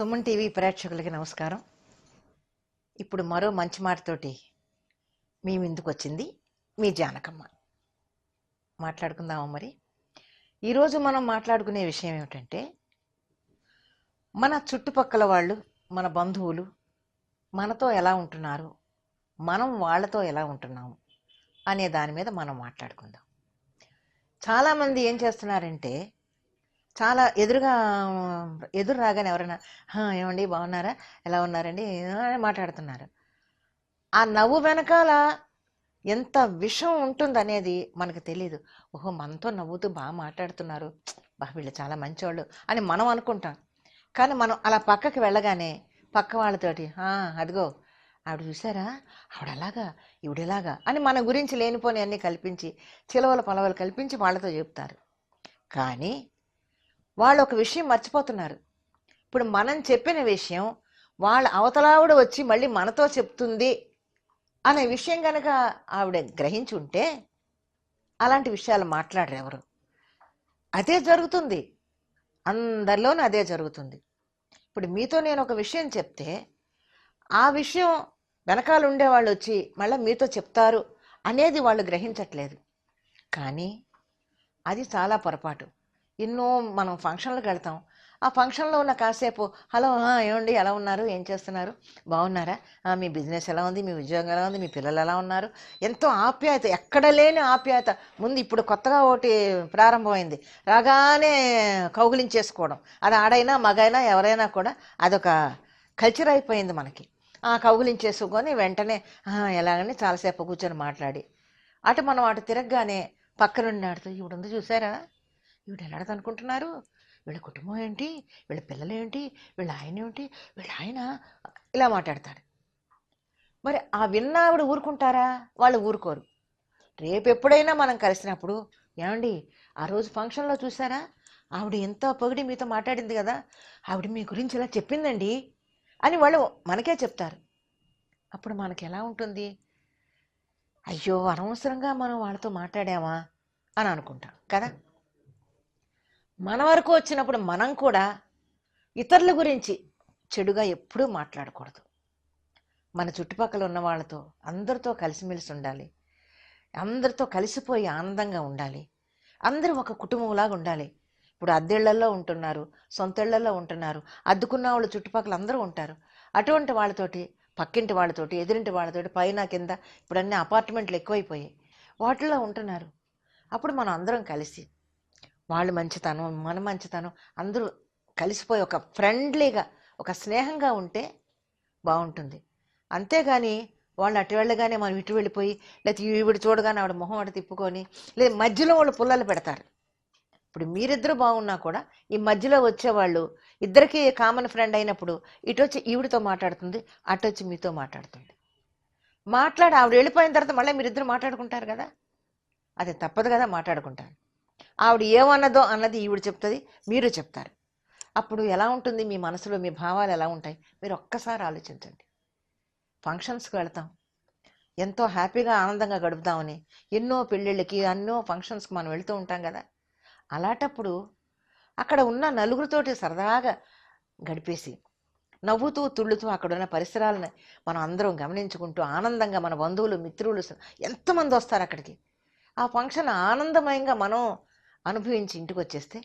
Suman TV ప్రేక్షకులకి నమస్కారం. ఇప్పుడు మరో మంచి మాటతోటి మీ ముందుకు వచ్చింది మీ జానకమ్మ. మాట్లాడుకుందామా మరి? ఈరోజు మనం మాట్లాడుకునే విషయం ఏమిటంటే మన చుట్టుపక్కల వాళ్ళు మన బంధువులు మనతో ఎలా ఉంటున్నారు మనం వాళ్ళతో ఎలా ఉంటున్నాము అనే దాని మీద మనం మాట్లాడుకుందాం. చాలామంది ఏం చేస్తున్నారంటే చాలా ఎదురుగా ఎదురు రాగానే ఎవరైనా ఏమండి బాగున్నారా? ఎలా ఉన్నారండి? అని మాట్లాడుతున్నారు. ఆ నవ్వు వెనకాల ఎంత విషం ఉంటుందనేది మనకు తెలియదు ఓహో మనతో నవ్వుతూ బాగా మాట్లాడుతున్నారు. బా వీళ్ళు చాలా మంచివాళ్ళు అని మనం అనుకుంటాం. కానీ మనం అలా పక్కకి వెళ్ళగానే పక్క వాళ్ళతోటి అదిగో ఆవిడ చూసారా ఆవిడ అలాగా ఈవిడెలాగా అని మన గురించి లేనిపోని అన్నీ కల్పించి చిలవల పొలవలు కల్పించి వాళ్ళతో చెప్తారు. కానీ వాళ్ళు ఒక విషయం మర్చిపోతున్నారు. ఇప్పుడు మనం చెప్పిన విషయం వాళ్ళ అవతలావిడ వచ్చి మళ్ళీ మనతో చెప్తుంది అనే విషయం కనుక ఆవిడ గ్రహించి ఉంటే అలాంటి విషయాలు మాట్లాడరు ఎవరు. అదే జరుగుతుంది. అందరిలోనూ అదే జరుగుతుంది. ఇప్పుడు మీతో నేను ఒక విషయం చెప్తే ఆ విషయం వెనకాల ఉండేవాళ్ళు వచ్చి మళ్ళీ మీతో చెప్తారు అనేది వాళ్ళు గ్రహించట్లేదు. కానీ అది చాలా పొరపాటు. ఎన్నో మనం ఫంక్షన్లకు వెళ్తాం. ఆ ఫంక్షన్లో ఉన్న కాసేపు హలో ఏమండి? ఎలా ఉన్నారు? ఏం చేస్తున్నారు? బాగున్నారా? మీ బిజినెస్ ఎలా ఉంది? మీ ఉద్యోగం ఎలా ఉంది? మీ పిల్లలు ఎలా ఉన్నారు? ఎంతో ఆప్యాయత ఎక్కడ లేని ఆప్యాయత. ముందు ఇప్పుడు కొత్తగా ఒకటి ప్రారంభమైంది. రాగానే కౌగులించేసుకోవడం. అది ఆడైనా మగైనా ఎవరైనా కూడా అదొక కల్చర్ అయిపోయింది మనకి. ఆ కౌగులించేసుకొని వెంటనే ఎలాగని చాలాసేపు కూర్చొని మాట్లాడి. అటు మనం అటు తిరగగానే పక్కనుండి ఆడుతూ ఉంది చూసారా? ఈవిడ ఎలాడదు అనుకుంటున్నారు వీళ్ళ కుటుంబం ఏంటి? వీళ్ళ పిల్లలు ఏంటి? వీళ్ళ ఆయన ఏమిటి? వీళ్ళ ఆయన ఇలా మాట్లాడతాడు. మరి ఆ విన్న ఆవిడ ఊరుకుంటారా? వాళ్ళు ఊరుకోరు. రేపు ఎప్పుడైనా మనం కలిసినప్పుడు ఏమండి ఆ రోజు ఫంక్షన్లో చూసారా ఆవిడ ఎంత పొగిడి మీతో మాట్లాడింది కదా ఆవిడ మీ గురించి ఇలా చెప్పిందండి అని వాళ్ళు మనకే చెప్తారు. అప్పుడు మనకి ఎలా ఉంటుంది? అయ్యో అనవసరంగా మనం వాళ్ళతో మాట్లాడామా? అని అనుకుంటాం కదా. మన వరకు వచ్చినప్పుడు మనం కూడా ఇతరుల గురించి చెడుగా ఎప్పుడూ మాట్లాడకూడదు. మన చుట్టుపక్కల ఉన్న వాళ్ళతో అందరితో కలిసిమెలిసి ఉండాలి. అందరితో కలిసిపోయి ఆనందంగా ఉండాలి. అందరూ ఒక కుటుంబంలాగా ఉండాలి. ఇప్పుడు అద్దెళ్ళలో ఉంటున్నారు సొంతళ్ళలో ఉంటున్నారు అద్దుకున్న వాళ్ళు చుట్టుపక్కల అందరూ ఉంటారు. అటువంటి వాళ్ళతోటి పక్కింటి వాళ్ళతోటి ఎదురింటి వాళ్ళతోటి పైన కింద ఇప్పుడు అన్ని అపార్ట్మెంట్లు ఎక్కువైపోయాయి. వాటిల్లో ఉంటున్నారు. అప్పుడు మనం అందరం కలిసి వాళ్ళు మంచితనం మన మంచితనం అందరూ కలిసిపోయి ఒక ఫ్రెండ్లీగా ఒక స్నేహంగా ఉంటే బాగుంటుంది. అంతేగాని వాళ్ళు అటు వెళ్ళగానే మనం ఇటు వెళ్ళిపోయి లేకపోతే ఈవిడ చూడగానే ఆవిడ మొహం అటు తిప్పుకొని లేదా మధ్యలో వాళ్ళు పుల్లలు పెడతారు. ఇప్పుడు మీరిద్దరు బాగున్నా కూడా ఈ మధ్యలో వచ్చేవాళ్ళు ఇద్దరికి కామన్ ఫ్రెండ్ అయినప్పుడు ఇటు వచ్చి ఈవిడితో మాట్లాడుతుంది అటు వచ్చి మీతో మాట్లాడుతుంది. మాట్లాడి ఆవిడ వెళ్ళిపోయిన తర్వాత మళ్ళీ మీరిద్దరు మాట్లాడుకుంటారు కదా? అది తప్పదు కదా మాట్లాడుకుంటారు. ఆవిడ ఏమన్నదో అన్నది ఈవిడ చెప్తుంది మీరు చెప్తారు. అప్పుడు ఎలా ఉంటుంది మీ మనసులో మీ భావాలు ఎలా ఉంటాయి? మీరు ఒక్కసారి ఆలోచించండి. ఫంక్షన్స్కి వెళ్తాం. ఎంతో హ్యాపీగా ఆనందంగా గడుపుతామని ఎన్నో పెళ్ళిళ్ళకి ఎన్నో ఫంక్షన్స్కి మనం వెళ్తూ ఉంటాం కదా. అలాంటప్పుడు అక్కడ ఉన్న నలుగురితోటి సరదాగా గడిపేసి నవ్వుతూ తుళ్ళుతూ అక్కడ ఉన్న పరిసరాలను మనం అందరం గమనించుకుంటూ ఆనందంగా మన బంధువులు మిత్రులు ఎంతమంది వస్తారు అక్కడికి? ఆ ఫంక్షన్ ఆనందమయంగా మనం అనుభవించి ఇంటికి వచ్చేస్తే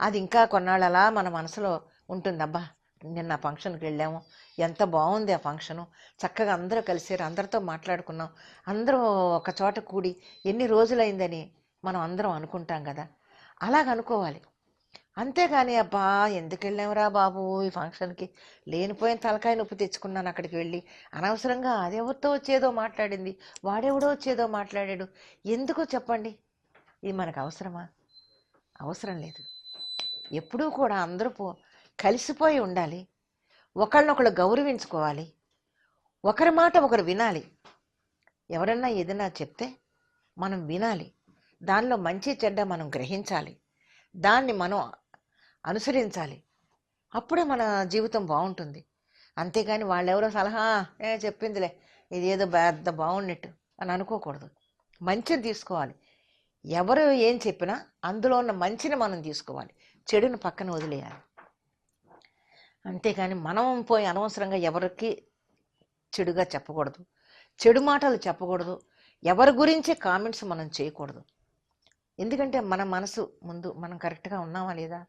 అది ఇంకా కొన్నాళ్ళు అలా మన మనసులో ఉంటుంది అబ్బా నిన్న ఫంక్షన్కి వెళ్ళాము ఎంత బాగుంది ఆ ఫంక్షను చక్కగా అందరూ కలిసారు అందరితో మాట్లాడుకున్నాం అందరూ ఒక చోట కూడి ఎన్ని రోజులైందని మనం అందరం అనుకుంటాం కదా అలాగ అనుకోవాలి. అంతేగాని అబ్బా ఎందుకు వెళ్ళామురా బాబు ఈ ఫంక్షన్కి? లేనిపోయిన తలకాయ నొప్పి తెచ్చుకున్నాను అక్కడికి వెళ్ళి. అనవసరంగా అదెవరితో వచ్చేదో మాట్లాడింది వాడెవడో వచ్చేదో మాట్లాడాడు. ఎందుకో చెప్పండి ఇది మనకు అవసరమా? అవసరం లేదు. ఎప్పుడూ కూడా అందరూ పో కలిసిపోయి ఉండాలి. ఒకళ్ళనొకళ్ళు గౌరవించుకోవాలి. ఒకరి మాట ఒకరు వినాలి. ఎవరన్నా ఏదైనా చెప్తే మనం వినాలి. దానిలో మంచి చెడ్డ మనం గ్రహించాలి. దాన్ని మనం అనుసరించాలి. అప్పుడే మన జీవితం బాగుంటుంది. అంతేగాని వాళ్ళెవరో సలహా ఏ చెప్పిందిలే. ఇది ఏదో పెద్ద బాగున్నట్టు అని అనుకోకూడదు. మంచిది తీసుకోవాలి. ఎవరు ఏం చెప్పినా అందులో ఉన్న మంచిని మనం తీసుకోవాలి. చెడును పక్కన వదిలేయాలి. అంతేకాని మనం పోయి అనవసరంగా ఎవరికి చెడుగా చెప్పకూడదు. చెడు మాటలు చెప్పకూడదు. ఎవరి గురించే కామెంట్స్ మనం చేయకూడదు. ఎందుకంటే మన మనసు ముందు మనం కరెక్ట్గా ఉన్నామా లేదా?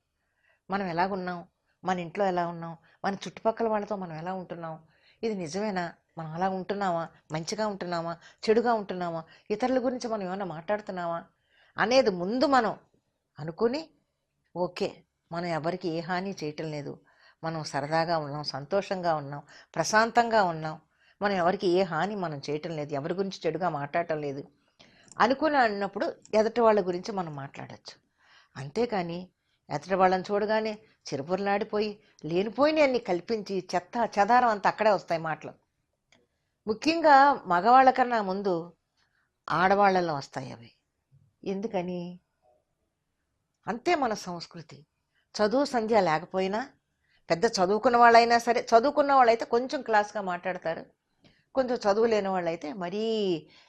మనం ఎలాగున్నాం? మన ఇంట్లో ఎలా ఉన్నాం? మన చుట్టుపక్కల వాళ్ళతో మనం ఎలా ఉంటున్నాం? ఇది నిజమేనా? మనం అలా ఉంటున్నామా? మంచిగా ఉంటున్నామా? చెడుగా ఉంటున్నామా? ఇతరుల గురించి మనం ఏమైనా మాట్లాడుతున్నామా? అనేది ముందు మనం అనుకుని ఓకే మనం ఎవరికి ఏ హాని చేయటం లేదు. మనం సరదాగా ఉన్నాం సంతోషంగా ఉన్నాం ప్రశాంతంగా ఉన్నాం. మనం ఎవరికి ఏ హాని మనం చేయటం లేదు ఎవరి గురించి చెడుగా మాట్లాడటం లేదు అనుకుని అన్నప్పుడు ఎదుటి వాళ్ళ గురించి మనం మాట్లాడచ్చు. అంతేకాని ఎదుటి వాళ్ళని చూడగానే చిరుపురలాడిపోయి లేనిపోయిన అన్ని కల్పించి చెత్త చెదారం అంతా అక్కడే వస్తాయి మాటలు. ముఖ్యంగా మగవాళ్ళకన్నా ముందు ఆడవాళ్ళలో వస్తాయి అవి. ఎందుకని? అంతే మన సంస్కృతి. చదువు సంధ్య లేకపోయినా పెద్ద చదువుకున్న వాళ్ళైనా సరే చదువుకున్న వాళ్ళైతే కొంచెం క్లాస్గా మాట్లాడతారు. కొంచెం చదువు లేని వాళ్ళైతే మరీ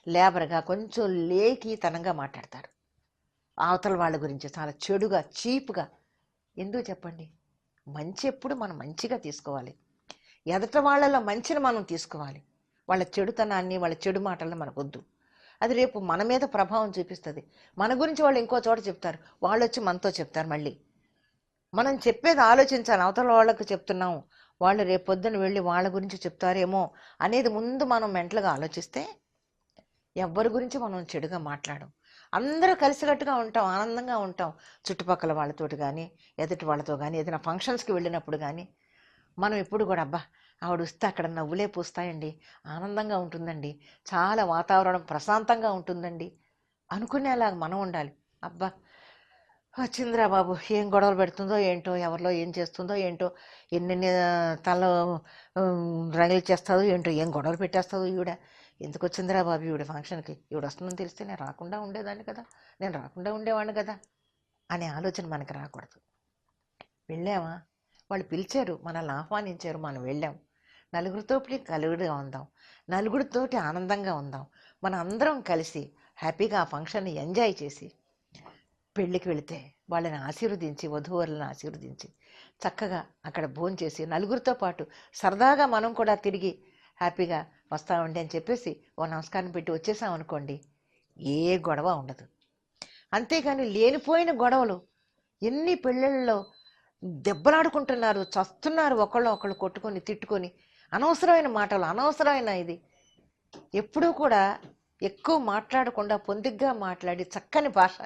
లేబర్గా కొంచెం లేఖీతనంగా మాట్లాడతారు. అవతల వాళ్ళ గురించి చాలా చెడుగా చీప్గా ఎందుకు చెప్పండి? మంచి ఎప్పుడు మనం మంచిగా తీసుకోవాలి. ఎదట వాళ్ళలో మంచిని మనం తీసుకోవాలి. వాళ్ళ చెడుతనాన్ని వాళ్ళ చెడు మాటలను మనకొద్దు. వద్దు అది రేపు మన మీద ప్రభావం చూపిస్తుంది. మన గురించి వాళ్ళు ఇంకో చోట చెప్తారు. వాళ్ళు వచ్చి మనతో చెప్తారు మళ్ళీ. మనం చెప్పేది ఆలోచించాలి. అవతల వాళ్ళకు చెప్తున్నాం వాళ్ళు రేపు పొద్దున వెళ్ళి వాళ్ళ గురించి చెప్తారేమో అనేది ముందు మనం మెంటల్గా ఆలోచిస్తే ఎవ్వరి గురించి మనం చెడుగా మాట్లాడం అందరూ కలిసికట్టుగా ఉంటాం ఆనందంగా ఉంటాం. చుట్టుపక్కల వాళ్ళతోటి కానీ ఎదుటి వాళ్ళతో కానీ ఏదైనా ఫంక్షన్స్కి వెళ్ళినప్పుడు కానీ మనం ఎప్పుడు కూడా అబ్బా ఆవిడ వస్తే అక్కడ నవ్వులే పూస్తాయండి. ఆనందంగా ఉంటుందండి. చాలా వాతావరణం ప్రశాంతంగా ఉంటుందండి. అనుకునేలాగా మనం ఉండాలి. అబ్బా! వచ్చిందిరా బాబు ఏం గొడవలు పెడుతుందో ఏంటో ఎవరిలో ఏం చేస్తుందో ఏంటో ఎన్నెన్ని తల రంగులు చేస్తుందో ఏంటో ఏం గొడవలు పెట్టేస్తుందో ఈవిడ. ఎందుకు వచ్చిందిరా బాబు ఈవిడ ఫంక్షన్కి ఈవిడ వస్తుందని తెలిస్తే నేను రాకుండా ఉండేదాన్ని కదా. నేను రాకుండా ఉండేవాడిని కదా అనే ఆలోచన మనకి రాకూడదు. వెళ్ళామా? వాళ్ళు పిలిచారు మనల్ని ఆహ్వానించారు మనం వెళ్ళాం. నలుగురితోటి కలుగుడుగా ఉందాం. నలుగురితోటి ఆనందంగా ఉందాం. మన అందరం కలిసి హ్యాపీగా ఆ ఫంక్షన్ని ఎంజాయ్ చేసి పెళ్ళికి వెళితే వాళ్ళని ఆశీర్వదించి వధూవరులను ఆశీర్వదించి చక్కగా అక్కడ భోంచేసి నలుగురితో పాటు సరదాగా మనం కూడా తిరిగి హ్యాపీగా వస్తామండి అని చెప్పేసి ఓ నమస్కారం పెట్టి వచ్చేసాం అనుకోండి ఏ గొడవ ఉండదు. అంతేగాని లేనిపోయిన గొడవలు ఎన్ని పెళ్ళిళ్ళలో దెబ్బలాడుకుంటున్నారు చస్తున్నారు ఒకళ్ళు ఒకళ్ళు కొట్టుకొని తిట్టుకొని అనవసరమైన మాటలు అనవసరమైన ఇది. ఎప్పుడూ కూడా ఎక్కువ మాట్లాడకుండా పొందిగ్గా మాట్లాడి చక్కని భాష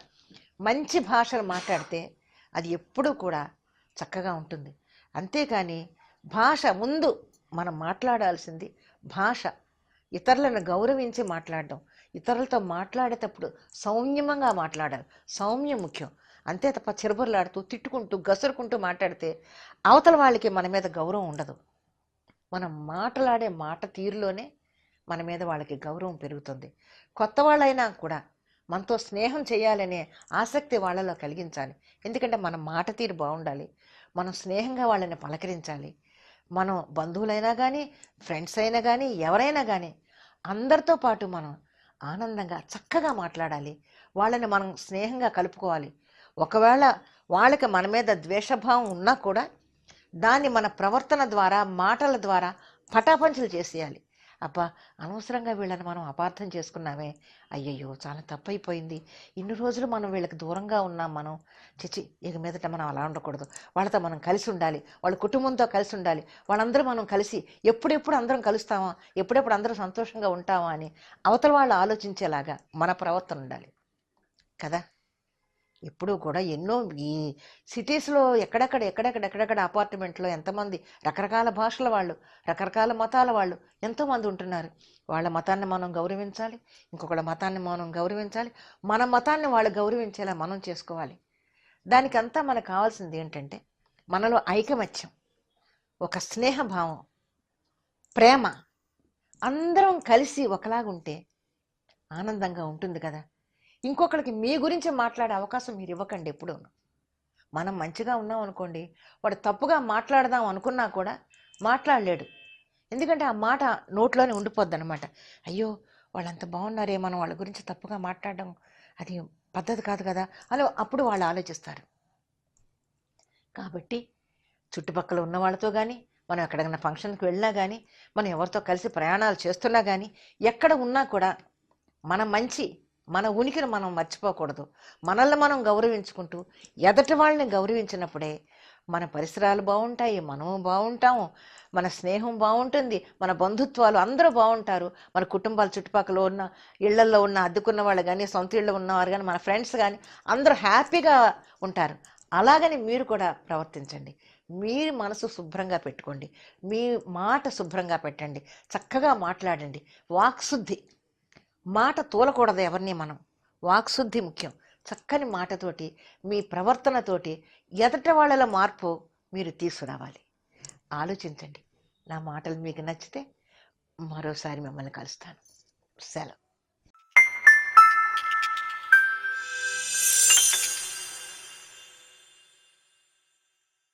మంచి భాషలు మాట్లాడితే అది ఎప్పుడూ కూడా చక్కగా ఉంటుంది. అంతేకాని భాష ముందు మనం మాట్లాడాల్సింది భాష. ఇతరులను గౌరవించి మాట్లాడడం ఇతరులతో మాట్లాడేటప్పుడు సౌమ్యంగా మాట్లాడాలి. సౌమ్యం ముఖ్యం. అంతే తప్ప చిరబుర్లాడుతూ తిట్టుకుంటూ గసురుకుంటూ మాట్లాడితే అవతల వాళ్ళకి మన మీద గౌరవం ఉండదు. మనం మాట్లాడే మాట తీరులోనే మన మీద వాళ్ళకి గౌరవం పెరుగుతుంది. కొత్త వాళ్ళైనా కూడా మనతో స్నేహం చేయాలనే ఆసక్తి వాళ్ళలో కలిగించాలి. ఎందుకంటే మన మాట తీరు బాగుండాలి. మనం స్నేహంగా వాళ్ళని పలకరించాలి. మనం బంధువులైనా కానీ ఫ్రెండ్స్ అయినా కానీ ఎవరైనా కానీ అందరితో పాటు మనం ఆనందంగా చక్కగా మాట్లాడాలి. వాళ్ళని మనం స్నేహంగా కలుపుకోవాలి. ఒకవేళ వాళ్ళకి మన మీద ద్వేషభావం ఉన్నా కూడా దాన్ని మన ప్రవర్తన ద్వారా మాటల ద్వారా పటాపంచలు చేసేయాలి. అబ్బా అనవసరంగా వీళ్ళని మనం అపార్థం చేసుకున్నామే. అయ్యయ్యో చాలా తప్పైపోయింది. ఇన్ని రోజులు మనం వీళ్ళకి దూరంగా ఉన్నాం మనం. చిచి ఇక మీదట మనం అలా ఉండకూడదు. వాళ్ళతో మనం కలిసి ఉండాలి. వాళ్ళ కుటుంబంతో కలిసి ఉండాలి. వాళ్ళందరూ మనం కలిసి ఎప్పుడెప్పుడు అందరం కలుస్తామా? ఎప్పుడెప్పుడు అందరం సంతోషంగా ఉంటామా అని అవతల వాళ్ళు ఆలోచించేలాగా మన ప్రవర్తన ఉండాలి. కదా? ఎప్పుడూ కూడా ఎన్నో ఈ సిటీస్లో ఎక్కడెక్కడ ఎక్కడెక్కడ ఎక్కడెక్కడ అపార్ట్మెంట్లో ఎంతమంది రకరకాల భాషల వాళ్ళు రకరకాల మతాల వాళ్ళు ఎంతోమంది ఉంటున్నారు. వాళ్ళ మతాన్ని మనం గౌరవించాలి ఇంకొకళ్ళ మతాన్ని మనం గౌరవించాలి మన మతాన్ని వాళ్ళు గౌరవించేలా మనం చేసుకోవాలి. దానికంతా మనకు కావాల్సింది ఏంటంటే మనలో ఐకమత్యం ఒక స్నేహభావం ప్రేమ. అందరం కలిసి ఒకలాగుంటే ఆనందంగా ఉంటుంది కదా. ఇంకొకరికి మీ గురించి మాట్లాడే అవకాశం మీరు ఇవ్వకండి ఎప్పుడూ మనం మంచిగా ఉన్నాం అనుకోండి వాడు తప్పుగా మాట్లాడదాం అనుకున్నా కూడా మాట్లాడలేడు. ఎందుకంటే ఆ మాట నోట్లోనే ఉండిపోద్ది అనమాట అయ్యో వాళ్ళంత బాగున్నారే మనం వాళ్ళ గురించి తప్పుగా మాట్లాడడం అది పద్ధతి కాదు కదా అని అప్పుడు వాళ్ళు ఆలోచిస్తారు. కాబట్టి చుట్టుపక్కల ఉన్న వాళ్ళతో కానీ మనం ఎక్కడికైనా ఫంక్షన్కి వెళ్ళినా కానీ మనం ఎవరితో కలిసి ప్రయాణాలు చేస్తున్నా కానీ ఎక్కడ ఉన్నా కూడా మన మంచి మన ఉనికిని మనం మర్చిపోకూడదు. మనల్ని మనం గౌరవించుకుంటూ ఎదటి వాళ్ళని గౌరవించినప్పుడే మన పరిసరాలు బాగుంటాయి మనము బాగుంటాము మన స్నేహం బాగుంటుంది మన బంధుత్వాలు అందరూ బాగుంటారు మన కుటుంబాల చుట్టుపక్కల ఉన్న ఇళ్ళలో ఉన్న అద్దెకున్న వాళ్ళు కానీ సొంత ఇళ్ళు ఉన్నవారు కానీ మన ఫ్రెండ్స్ కానీ అందరూ హ్యాపీగా ఉంటారు. అలాగని మీరు కూడా ప్రవర్తించండి. మీ మనసు శుభ్రంగా పెట్టుకోండి. మీ మాట శుభ్రంగా పెట్టండి. చక్కగా మాట్లాడండి. వాక్శుద్ధి. మాట తోలకూడదు ఎవరిని మనం. వాక్శుద్ధి ముఖ్యం. చక్కని మాటతోటి మీ ప్రవర్తనతోటి ఎదట వాళ్ళలో మార్పు మీరు తీసుకురావాలి. ఆలోచించండి. నా మాటలు మీకు నచ్చితే మరోసారి మిమ్మల్ని కలుస్తాను. సెలవు.